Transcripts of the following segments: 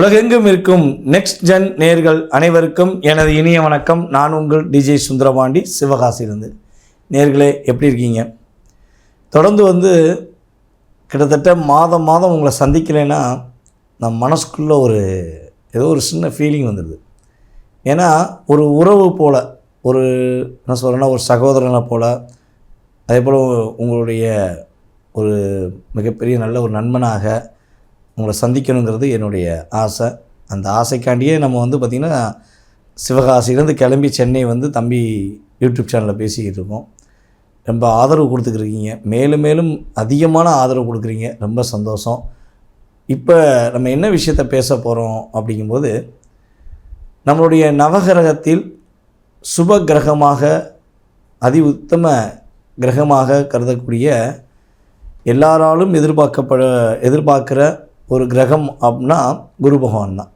உலகெங்கும் இருக்கும் next gen நேர்கள் அனைவருக்கும் எனது இனிய வணக்கம். நான் உங்கள் டிஜே சுந்தரபாண்டி சிவகாசியிலிருந்து. நேர்களே எப்படி இருக்கீங்க? தொடர்ந்து வந்து கிட்டத்தட்ட மாதம் மாதம் உங்களை சந்திக்கலைன்னா நம் மனசுக்குள்ளே ஒரு ஏதோ ஒரு சின்ன ஃபீலிங் வந்துடுது. ஏன்னா ஒரு உறவு போல் ஒரு என்ன சொல்கிறேன்னா ஒரு சகோதரனை போல் அதே போல் உங்களுடைய ஒரு மிகப்பெரிய நல்ல ஒரு நண்பனாக உங்களை சந்திக்கணுங்கிறது என்னுடைய ஆசை. அந்த ஆசைக்காண்டியே நம்ம வந்து பார்த்திங்கன்னா சிவகாசியிலேருந்து கிளம்பி சென்னை வந்து தம்பி யூடியூப் சேனலில் பேசிக்கிட்டு இருக்கோம். ரொம்ப ஆதரவு கொடுத்துக்கிருக்கீங்க மேலும் மேலும் அதிகமான ஆதரவு கொடுக்குறீங்க. ரொம்ப சந்தோஷம். இப்போ நம்ம என்ன விஷயத்த பேச போகிறோம் அப்படிங்கும்போது நம்மளுடைய நவகிரகத்தில் சுப கிரகமாக அதி உத்தம கிரகமாக கருதக்கூடிய எல்லாராலும் எதிர்பார்க்கப்பட எதிர்பார்க்குற ஒரு கிரகம் அப்படின்னா குரு பகவான் தான்.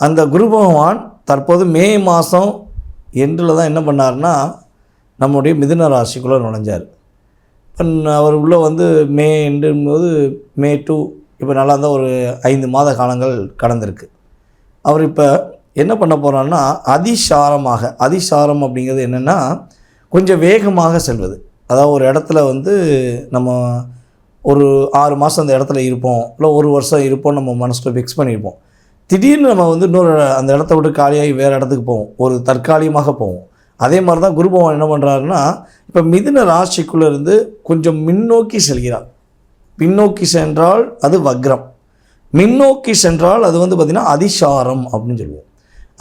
அந்த குரு பகவான் தற்போது மே மாதம் எண்டில் தான் என்ன பண்ணார்னா நம்முடைய மிதுன ராசிக்குள்ளே நுழைஞ்சார். இப்போ அவர் உள்ளே வந்து மே எண்டும்போது போது மே டூ இப்போ நல்லா இருந்தால் ஒரு ஐந்து மாத காலங்கள் கடந்திருக்கு. அவர் இப்போ என்ன பண்ண போகிறான்னா அதிசாரமாக அதிசாரம் அப்படிங்கிறது என்னென்னா கொஞ்சம் வேகமாக செல்வது. அதாவது ஒரு இடத்துல வந்து நம்ம ஒரு ஆறு மாதம் அந்த இடத்துல இருப்போம். இல்லை ஒரு வருஷம் இருப்போம் நம்ம மனசில் ஃபிக்ஸ் பண்ணியிருப்போம் திடீர்னு நம்ம வந்து இன்னொரு அந்த இடத்த விட்டு காலியாகி வேறு இடத்துக்கு போவோம். ஒரு தற்காலிகமாக போவோம். அதே மாதிரி தான் குரு பகவான் என்ன பண்ணுறாருன்னா இப்போ மிதுன ராசிக்குள்ளே இருந்து கொஞ்சம் முன்னோக்கி செல்கிறார். பின்னோக்கி சென்றால் அது வக்ரம். மின்னோக்கி சென்றால் அது வந்து பார்த்திங்கன்னா அதிசாரம் அப்படின்னு சொல்லுவோம்.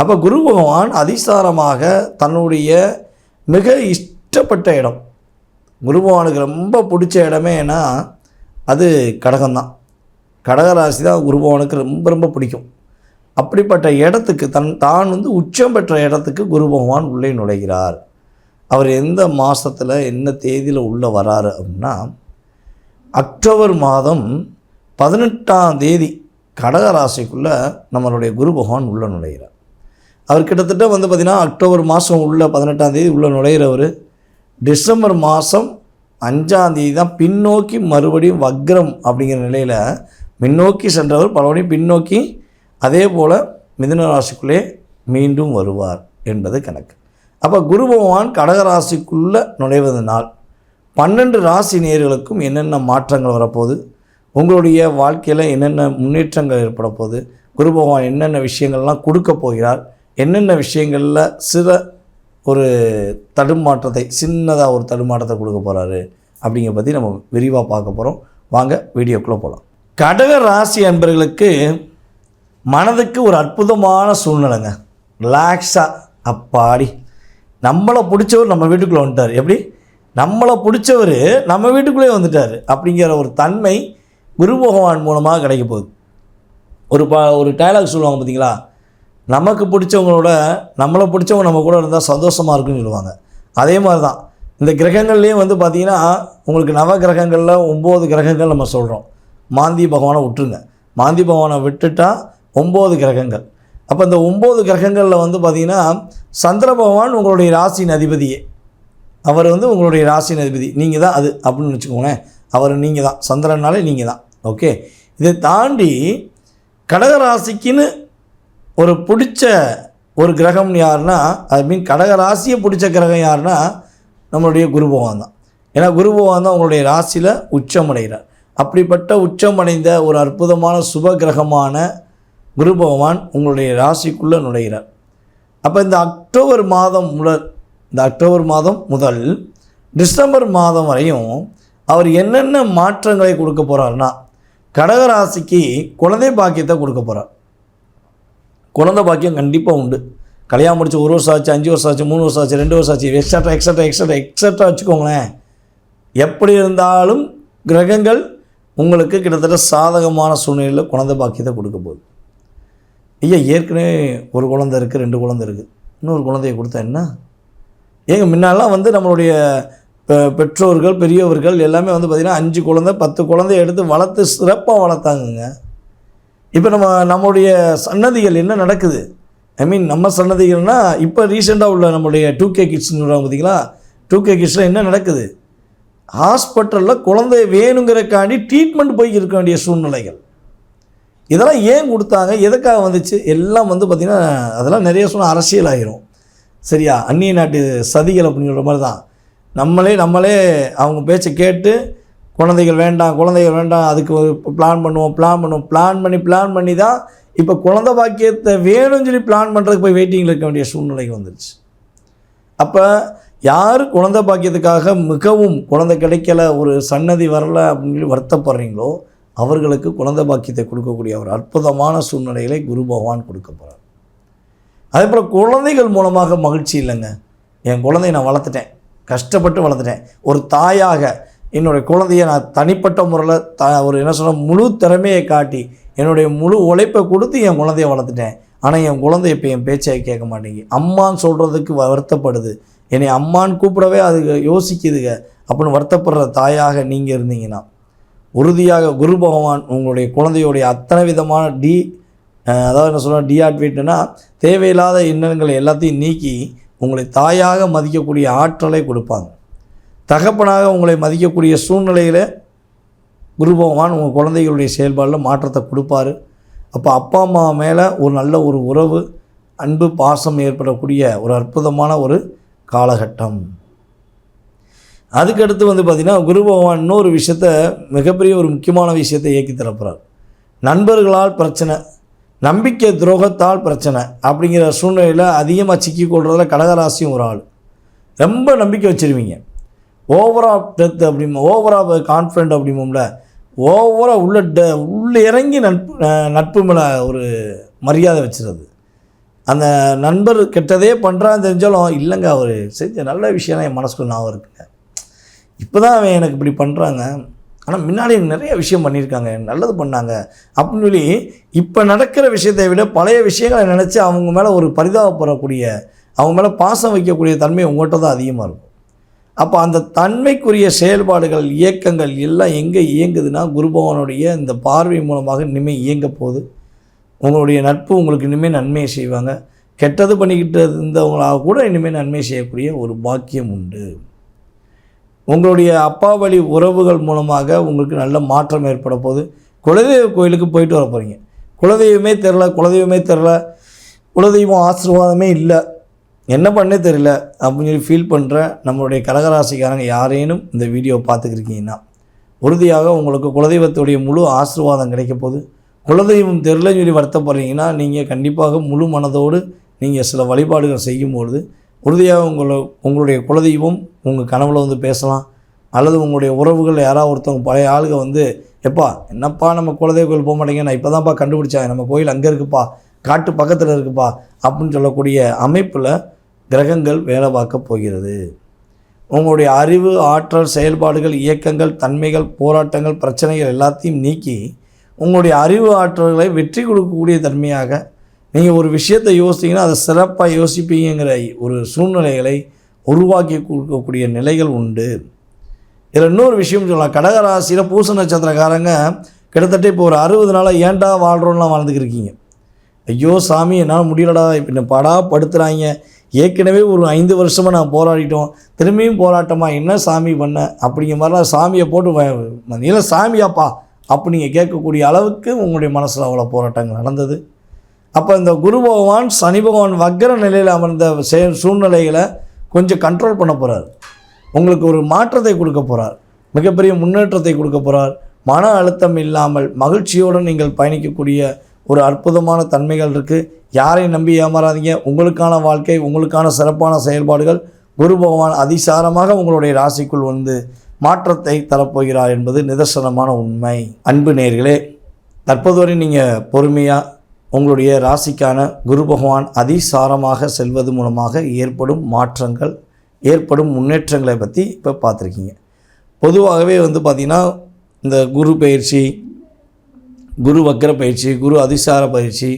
அப்போ குரு பகவான் அதிசாரமாக தன்னுடைய மிக இஷ்டப்பட்ட இடம். குரு பகவானுக்கு ரொம்ப பிடிச்ச இடமே ஏன்னா அது கடகம்தான். கடகராசி தான் குருபவனுக்கு ரொம்ப ரொம்ப பிடிக்கும். அப்படிப்பட்ட இடத்துக்கு தன் தான் வந்து உச்சம் பெற்ற இடத்துக்கு குரு பகவான் உள்ளே நுழைகிறார். அவர் எந்த மாதத்தில் என்ன தேதியில் உள்ளே வராரு அப்படின்னா அக்டோபர் மாதம் பதினெட்டாம் தேதி கடகராசிக்குள்ளே நம்மளுடைய குரு பகவான் உள்ளே நுழைகிறார். அவர் கிட்டத்தட்ட வந்து பார்த்திங்கன்னா அக்டோபர் மாதம் உள்ள பதினெட்டாம் தேதி உள்ளே நுழைகிறவர் டிசம்பர் மாதம் அஞ்சாந்தேதி தான் பின்னோக்கி மறுபடியும் வக்ரம் அப்படிங்கிற நிலையில் முன்னோக்கி சென்றவர் பலபடியும் பின்னோக்கி அதே போல் மிதுன ராசிக்குள்ளே மீண்டும் வருவார் என்பது கணக்கு. அப்போ குரு பகவான் கடகராசிக்குள்ளே நுழைவதனால் பன்னெண்டு ராசி நேர்களுக்கும் என்னென்ன மாற்றங்கள் வரப்போகுது? உங்களுடைய வாழ்க்கையில் என்னென்ன முன்னேற்றங்கள் ஏற்பட போகுது? குரு பகவான் என்னென்ன விஷயங்கள்லாம் கொடுக்க போகிறார்? என்னென்ன விஷயங்களில் சில ஒரு தடுமாற்றத்தை சின்னதாக ஒரு தடுமாற்றத்தை கொடுக்க போகிறாரு அப்படிங்கிற பற்றி நம்ம விரிவாக பார்க்க போகிறோம் வாங்க வீடியோக்குள்ளே போகலாம் கடக ராசி அன்பர்களுக்கு மனதுக்கு ஒரு அற்புதமான சூழ்நிலைங்க. ரிலாக்ஸாக அப்பாடி. நம்மளை பிடிச்சவர் நம்ம வீட்டுக்குள்ளே வந்துட்டார். எப்படி? நம்மளை பிடிச்சவர் நம்ம வீட்டுக்குள்ளே வந்துட்டார் அப்படிங்கிற ஒரு தன்மை குரு பகவான் மூலமாக கிடைக்க போகுது. ஒரு பா ஒரு டைலாக் சொல்லுவாங்க பார்த்தீங்களா? நமக்கு பிடிச்சவங்களோட நம்மளை பிடிச்சவங்க நம்ம கூட இருந்தால் சந்தோஷமாக இருக்குன்னு சொல்லுவாங்க. அதே மாதிரி தான் இந்த கிரகங்கள்லேயும் வந்து பார்த்திங்கன்னா உங்களுக்கு நவ கிரகங்களில் ஒம்பது கிரகங்கள் நம்ம சொல்கிறோம் மாந்தி பகவானை விட்டுருங்க. மாந்தி பகவானை விட்டுட்டா ஒம்பது கிரகங்கள். அப்போ இந்த ஒம்பது கிரகங்களில் வந்து பார்த்திங்கன்னா சந்திர பகவான் உங்களுடைய ராசியின் அதிபதியே. அவர் வந்து உங்களுடைய ராசியின் அதிபதி. நீங்கள் தான் அது அப்படின்னு வச்சுக்கோங்களேன் அவர் நீங்கள் தான் சந்திரனாலே நீங்கள் தான் ஓகே? இதை தாண்டி கடகராசிக்குன்னு ஒரு பிடிச்ச ஒரு கிரகம் யாருன்னா ஐ மீன் கடகராசியை பிடிச்ச கிரகம் யாருன்னா நம்மளுடைய குரு பகவான் தான். ஏன்னா குரு பகவான் தான் உங்களுடைய ராசியில் உச்சமடைகிறார். அப்படிப்பட்ட உச்சமடைந்த ஒரு அற்புதமான சுப கிரகமான குரு பகவான் உங்களுடைய ராசிக்குள்ளே நுழைகிறார். அப்போ இந்த அக்டோபர் மாதம் முதல் இந்த அக்டோபர் மாதம் முதல் டிசம்பர் மாதம் வரையும் அவர் என்னென்ன மாற்றங்களை கொடுக்க போகிறாருன்னா கடகராசிக்கு குழந்தை பாக்கியத்தை கொடுக்க போகிறார் குழந்தை பாக்கியம் கண்டிப்பாக உண்டு. கல்யாணம் முடிச்சு ஒரு வருஷம் ஆச்சு அஞ்சு வருஷம் ஆச்சு மூணு வருஷம் ஆச்சு ரெண்டு வருஷம் ஆச்சு எக்ஸட்ரா எக்ஸட்ரா எக்ஸட்ரா எக்ஸட்ரா வச்சுக்கோங்களேன். எப்படி இருந்தாலும் கிரகங்கள் உங்களுக்கு கிட்டத்தட்ட சாதகமான சூழ்நிலையில் குழந்தை பாக்கியத்தை கொடுக்க போகுது. ஐயா ஏற்கனவே ஒரு குழந்தை இருக்குது ரெண்டு குழந்தை இருக்குது இன்னொரு குழந்தைய கொடுத்தா என்ன? ஏங்க முன்னாலாம் வந்து நம்மளுடைய பெ- பெற்றோர்கள் பெரியவர்கள் எல்லாமே வந்து பார்த்திங்கன்னா அஞ்சு குழந்தை பத்து குழந்தைய எடுத்து வளர்த்து சிறப்பாக வளர்த்தாங்கங்க. இப்போ நம்ம நம்மளுடைய சன்னதிகள் என்ன நடக்குது? ஐ மீன் நம்ம சன்னதிகள்னால் இப்போ ரீசெண்டாக உள்ள நம்மளுடைய டூ கே கிட்ஸ்னு சொல்கிறாங்க பார்த்தீங்களா டூ கே கிட்ஸில் என்ன நடக்குது? ஹாஸ்பிட்டலில் குழந்தை வேணுங்கிறக்காண்டி ட்ரீட்மெண்ட் போய் இருக்க வேண்டிய சூழ்நிலைகள். இதெல்லாம் ஏன் கொடுத்தாங்க? எதுக்காக வந்துச்சு? எல்லாம் வந்து பார்த்திங்கன்னா அதெல்லாம் நிறைய சொன்ன அரசியல் ஆகிரும் சரியா? அந்நிய நாட்டு சதிகள் அப்படிங்கிற மாதிரி தான். நம்மளே நம்மளே அவங்க பேச்சை கேட்டு குழந்தைகள் வேண்டாம் குழந்தைகள் வேண்டாம் அதுக்கு பிளான் பண்ணுவோம் பிளான் பண்ணுவோம். பிளான் பண்ணி பிளான் பண்ணி தான் இப்போ குழந்தை பாக்கியத்தை வேணும்னு சொல்லி பிளான் பண்ணுறதுக்கு போய் வெயிட்டிங்கில் இருக்க வேண்டிய சூழ்நிலைக்கு வந்துருச்சு. அப்போ யார் குழந்தை பாக்கியத்துக்காக மிகவும் குழந்தை கிடைக்கல ஒரு சன்னதி வரல அப்படின்னு சொல்லி வருத்தப்படுறீங்களோ அவர்களுக்கு குழந்தை பாக்கியத்தை கொடுக்கக்கூடிய ஒரு அற்புதமான சூழ்நிலைகளை குரு பகவான் கொடுக்க போகிறார் அதே போல் குழந்தைகள் மூலமாக மகிழ்ச்சி இல்லைங்க. என் குழந்தைய நான் வளர்த்துட்டேன். கஷ்டப்பட்டு வளர்த்துட்டேன். ஒரு தாயாக என்னுடைய குழந்தைய நான் தனிப்பட்ட முறையில் த ஒரு என்ன சொல்ல முழு திறமையை காட்டி என்னுடைய முழு உழைப்பை கொடுத்து என் குழந்தைய வளர்த்துட்டேன். ஆனால் என் குழந்தை இப்போ என் பேச்சை கேட்க மாட்டேங்கி அம்மான்னு சொல்கிறதுக்கு வருத்தப்படுது. என்னை அம்மான்னு கூப்பிடவே அது யோசிக்குதுங்க. அப்படின்னு வருத்தப்படுற தாயாக நீங்கள் இருந்தீங்கன்னா உறுதியாக குரு பகவான் உங்களுடைய குழந்தையுடைய அத்தனை விதமான டி அதாவது என்ன சொல்ல டிஆக்டிவேட்னா தேவையில்லாத எண்ணங்களை எல்லாத்தையும் நீக்கி உங்களை தாயாக மதிக்கக்கூடிய ஆற்றலை கொடுப்பாங்க. தகப்பனாக உங்களை மதிக்கக்கூடிய சூழ்நிலையில் குரு பகவான் உங்கள் குழந்தைகளுடைய செயல்பாடில் மாற்றத்தை கொடுப்பாரு. அப்போ அப்பா அம்மா மேலே ஒரு நல்ல ஒரு உறவு அன்பு பாசம் ஏற்படக்கூடிய ஒரு அற்புதமான ஒரு காலகட்டம். அதுக்கடுத்து வந்து பார்த்திங்கன்னா குரு பகவான் இன்னொரு விஷயத்த மிகப்பெரிய ஒரு முக்கியமான விஷயத்தை இயக்கி திறப்புறார் நண்பர்களால் பிரச்சனை நம்பிக்கை துரோகத்தால் பிரச்சனை அப்படிங்கிற சூழ்நிலையில் அதிகமாக சிக்கி கொள்றதுல கடகராசியும் ஒரு ஆள். ரொம்ப நம்பிக்கை வச்சுருவீங்க. ஓவரா டெத் அப்படிமோ ஓவரா கான்ஃபிடென்ட் அப்படிமோம்ல. ஓவராக உள்ள ட உள்ள இறங்கி நட்பு நட்பு மேலே ஒரு மரியாதை வச்சுருது. அந்த நண்பர் கெட்டதே பண்ணுறான்னு தெரிஞ்சாலும் இல்லைங்க அவர் செஞ்ச நல்ல விஷயம் என் மனசுக்குள்ள ஞாபகம் இருக்குங்க. இப்போ தான் அவன் எனக்கு இப்படி பண்ணுறாங்க ஆனால் முன்னாடி நிறைய விஷயம் பண்ணியிருக்காங்க நல்லது பண்ணாங்க. அப்படின்னு சொல்லி இப்போ நடக்கிற விஷயத்தை விட பழைய விஷயங்களை நினச்சி அவங்க மேலே ஒரு பரிதாபப்படக்கூடிய அவங்க மேலே பாசம் வைக்கக்கூடிய தன்மை உங்கள்கிட்ட தான் அதிகமாக இருக்கும். அப்போ அந்த தன்மைக்குரிய செயல்பாடுகள் இயக்கங்கள் எல்லாம் எங்கே இயங்குதுன்னா குருபவனுடைய இந்த பார்வை மூலமாக இனிமேல் இயங்க போகுது. உங்களுடைய நட்பு உங்களுக்கு இனிமேல் நன்மையை செய்வாங்க. கெட்டது பண்ணிக்கிட்டு இருந்தவங்களாக கூட இனிமேல் நன்மை செய்யக்கூடிய ஒரு பாக்கியம் உண்டு. உங்களுடைய அப்பா வழி உறவுகள் மூலமாக உங்களுக்கு நல்ல மாற்றம் ஏற்பட போகுது. குலதெய்வ கோயிலுக்கு போயிட்டு வர போகிறீங்க குலதெய்வமே தெரில குலதெய்வமே தெரில குலதெய்வம் ஆசீர்வாதமே இல்லை. என்ன பண்ணே தெரியல அப்படின்னு சொல்லி ஃபீல் பண்ணுற நம்மளுடைய கடகராசிக்காரங்க யாரேனும் இந்த வீடியோ பார்த்துக்கிருக்கீங்கன்னா உறுதியாக உங்களுக்கு குலதெய்வத்துடைய முழு ஆசீர்வாதம் கிடைக்க போகுது. குலதெய்வம் தெரிலன்னு சொல்லி வருத்தப்படுறீங்கன்னா நீங்கள் கண்டிப்பாக முழு மனதோடு நீங்கள் சில வழிபாடுகள் செய்யும்பொழுது உறுதியாக உங்களை உங்களுடைய குலதெய்வம் உங்கள் கனவில் வந்து பேசலாம். அல்லது உங்களுடைய உறவுகள் யாராவது ஒருத்தவங்க பழைய ஆளுங்க வந்து எப்பா என்னப்பா நம்ம குலதெய்வ கோயில் போக மாட்டேங்க நான் இப்போ தான்ப்பா கண்டுபிடிச்சேன் நம்ம கோயில் அங்கே இருக்குப்பா காட்டு பக்கத்தில் இருக்குப்பா அப்படின்னு சொல்லக்கூடிய அமைப்பில் கிரகங்கள் வேலை பார்க்க போகிறது. உங்களுடைய அறிவு ஆற்றல் செயல்பாடுகள் இயக்கங்கள் தன்மைகள் போராட்டங்கள் பிரச்சனைகள் எல்லாத்தையும் நீக்கி உங்களுடைய அறிவு ஆற்றல்களை வெற்றி கொடுக்கக்கூடிய தன்மையாக நீங்கள் ஒரு விஷயத்தை யோசித்தீங்கன்னா அதை சிறப்பாக யோசிப்பீங்கிற ஒரு சூழ்நிலைகளை உருவாக்கி கொடுக்கக்கூடிய நிலைகள் உண்டு. இதில் இன்னொரு விஷயம் சொல்லலாம். கடகராசியில் பூச நட்சத்திரக்காரங்க கிட்டத்தட்ட இப்போ ஒரு அறுபது நாளாக ஏன்டா வாழ்கிறோம்லாம் வாழ்ந்துக்கிருக்கீங்க ஐயோ சாமி என்னால் முடியலடா இப்போ என்ன படா படுத்துகிறாங்க ஏற்கனவே ஒரு ஐந்து வருஷமாக நான் போராடிட்டோம். திரும்பியும் போராட்டமா? என்ன சாமி பண்ண? அப்படிங்கிற மாதிரிலாம் சாமியை போட்டு நீல சாமியாப்பா. அப்படி நீங்கள் கேட்கக்கூடிய அளவுக்கு உங்களுடைய மனசில் அவ்வளோ போராட்டங்கள் நடந்தது. அப்போ இந்த குரு பகவான் சனி பகவான் வக்கர நிலையில் அமர்ந்த செயல் சூழ்நிலைகளை கொஞ்சம் கண்ட்ரோல் பண்ண போகிறார் உங்களுக்கு ஒரு மாற்றத்தை கொடுக்க போகிறார் மிகப்பெரிய முன்னேற்றத்தை கொடுக்க போகிறார் மன அழுத்தம் இல்லாமல் மகிழ்ச்சியோடு நீங்கள் பயணிக்கக்கூடிய ஒரு அற்புதமான தன்மைகள் இருக்குது யாரையும் நம்பி ஏமாறாதீங்க. உங்களுக்கான வாழ்க்கை உங்களுக்கான சிறப்பான செயல்பாடுகள் குரு பகவான் அதிசாரமாக உங்களுடைய ராசிக்குள் வந்து மாற்றத்தை தரப்போகிறார் என்பது நிதர்சனமான உண்மை. அன்பு நேர்களே தற்போது வரை நீங்கள் பொறுமையாக உங்களுடைய ராசிக்கான குரு பகவான் அதிசாரமாக செல்வது மூலமாக ஏற்படும் மாற்றங்கள் ஏற்படும் முன்னேற்றங்களை பற்றி இப்போ பார்த்துருக்கீங்க. பொதுவாகவே வந்து பார்த்திங்கன்னா இந்த குரு பயிற்சி குரு வக்கர பயிற்சி குரு அதிசார பயிற்சி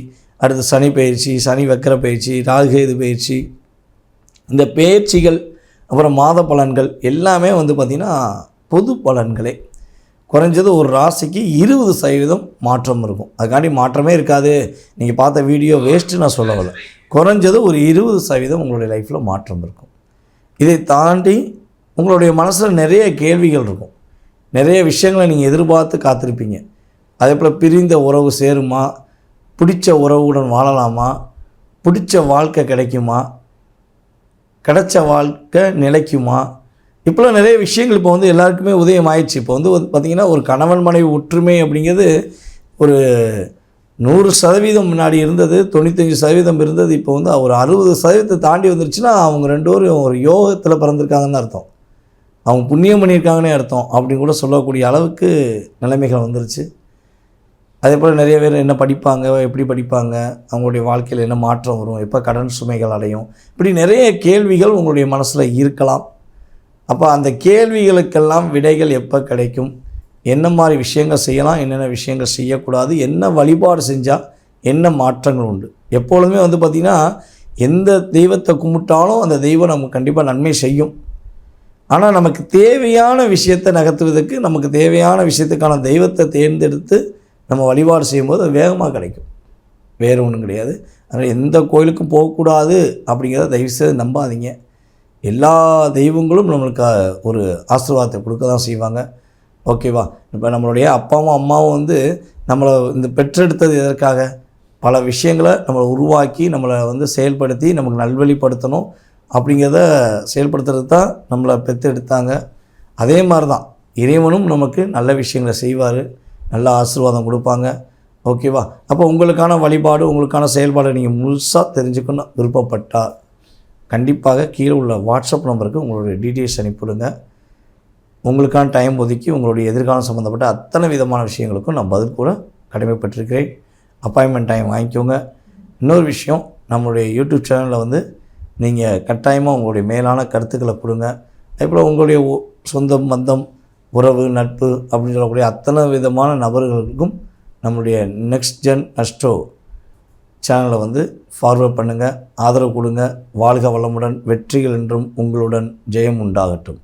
அடுத்து சனி பயிற்சி சனி வக்கர பயிற்சி ராகுகேது பயிற்சி. இந்த பயிற்சிகள் அப்புறம் மாத பலன்கள் எல்லாமே வந்து பார்த்திங்கன்னா பொது பலன்களே. குறைஞ்சது ஒரு ராசிக்கு இருபது சதவீதம் மாற்றம் இருக்கும். அதுக்காண்டி மாற்றமே இருக்காது. நீங்கள் பார்த்த வீடியோ வேஸ்ட்டு நான் சொல்ல குறைஞ்சது ஒரு இருபது சதவீதம் உங்களுடைய லைஃப்பில் மாற்றம் இருக்கும். இதை தாண்டி உங்களுடைய மனசில் நிறைய கேள்விகள் இருக்கும். நிறைய விஷயங்களை நீங்கள் எதிர்பார்த்து காத்திருப்பீங்க. அதே போல் பிரிந்த உறவு சேருமா? பிடிச்ச உறவுடன் வாழலாமா? பிடிச்ச வாழ்க்கை கிடைக்குமா? கிடைச்ச வாழ்க்கை நிலைக்குமா? இப்போலாம் நிறைய விஷயங்கள் இப்போ வந்து எல்லாருக்குமே உதயம் ஆயிடுச்சு இப்போ வந்து பார்த்திங்கன்னா ஒரு கணவன் மனைவி ஒற்றுமை அப்படிங்கிறது ஒரு நூறு சதவீதம் முன்னாடி இருந்தது தொண்ணூத்தஞ்சு சதவீதம் இருந்தது. இப்போ வந்து ஒரு அறுபது சதவீதத்தை தாண்டி வந்துருச்சுன்னா அவங்க ரெண்டு பேரும் ஒரு யோகத்தில் பிறந்திருக்காங்கன்னு அர்த்தம். அவங்க புண்ணியம் பண்ணியிருக்காங்கன்னே அர்த்தம் அப்படின்னு கூட சொல்லக்கூடிய அளவுக்கு நிலைமைகள் வந்துருச்சு. அதே போல் நிறைய பேர் என்ன படிப்பாங்க எப்படி படிப்பாங்க அவங்களுடைய வாழ்க்கையில் என்ன மாற்றம் வரும் எப்போ கடன் சுமைகள் அடையும் இப்படி நிறைய கேள்விகள் உங்களுடைய மனசில் இருக்கலாம். அப்போ அந்த கேள்விகளுக்கெல்லாம் விடைகள் எப்போ கிடைக்கும்? என்ன மாதிரி விஷயங்கள் செய்யலாம் என்னென்ன விஷயங்கள் செய்யக்கூடாது என்ன வழிபாடு செஞ்சால் என்ன மாற்றங்கள் உண்டு? எப்பொழுதுமே வந்து பார்த்திங்கன்னா எந்த தெய்வத்தை கும்பிட்டாலும் அந்த தெய்வம் நமக்கு கண்டிப்பாக நன்மை செய்யும். ஆனால் நமக்கு தேவையான விஷயத்தை நகர்த்துவதற்கு நமக்கு தேவையான விஷயத்துக்கான தெய்வத்தை தேர்ந்தெடுத்து நம்ம வழிபாடு செய்யும்போது அது வேகமாக கிடைக்கும். வேறு ஒன்றும் கிடையாது. அதனால் எந்த கோயிலுக்கும் போகக்கூடாது அப்படிங்கிறத தயவுசெய்து நம்பாதீங்க. எல்லா தெய்வங்களும் நம்மளுக்கு ஒரு ஆசீர்வாதத்தை கொடுக்க தான் செய்வாங்க. ஓகேவா? இப்போ நம்மளுடைய அப்பாவும் அம்மாவும் வந்து நம்மளை இந்த பெற்றெடுத்தது எதற்காக? பல விஷயங்களை நம்மளை உருவாக்கி நம்மளை வந்து செயல்படுத்தி நமக்கு நல்வழிப்படுத்தணும் அப்படிங்கிறத செயல்படுத்துறது தான் நம்மளை பெற்றெடுத்தாங்க. அதே மாதிரி தான் இறைவனும் நமக்கு நல்ல விஷயங்களை செய்வார். நல்ல ஆசீர்வாதம் கொடுப்பாங்க. ஓகேவா அப்போ உங்களுக்கான வழிபாடு உங்களுக்கான செயல்பாடை நீங்கள் முழுசாக தெரிஞ்சுக்கணும் விருப்பப்பட்டால். கண்டிப்பாக கீழே உள்ள வாட்ஸ்அப் நம்பருக்கு உங்களுடைய டீட்டெயில்ஸ் அனுப்பிவிடுங்க. உங்களுக்கான டைம் ஒதுக்கி உங்களுடைய எதிர்காலம் சம்மந்தப்பட்ட அத்தனை விதமான விஷயங்களுக்கும் நான் பதில் கூட கடமைப்பட்டிருக்கிறேன். அப்பாயின்மெண்ட் டைம் வாங்கிக்கோங்க. இன்னொரு விஷயம் நம்மளுடைய யூடியூப் சேனலில் வந்து நீங்கள் கட்டாயமாக உங்களுடைய மேலான கருத்துக்களை கொடுங்க. அதுபோல் உங்களுடைய சொந்தம் பந்தம் உறவு நட்பு அப்படின்னு சொல்லக்கூடிய அத்தனை விதமான நபர்களுக்கும் நம்முடைய நெக்ஸ்ட் ஜென் அஸ்ட்ரோ சேனலை வந்து ஃபார்வர்ட் பண்ணுங்கள் ஆதரவு கொடுங்க. வாழ்க வளமுடன் வெற்றிகள் என்றும் உங்களுடன் ஜெயம் உண்டாகட்டும்.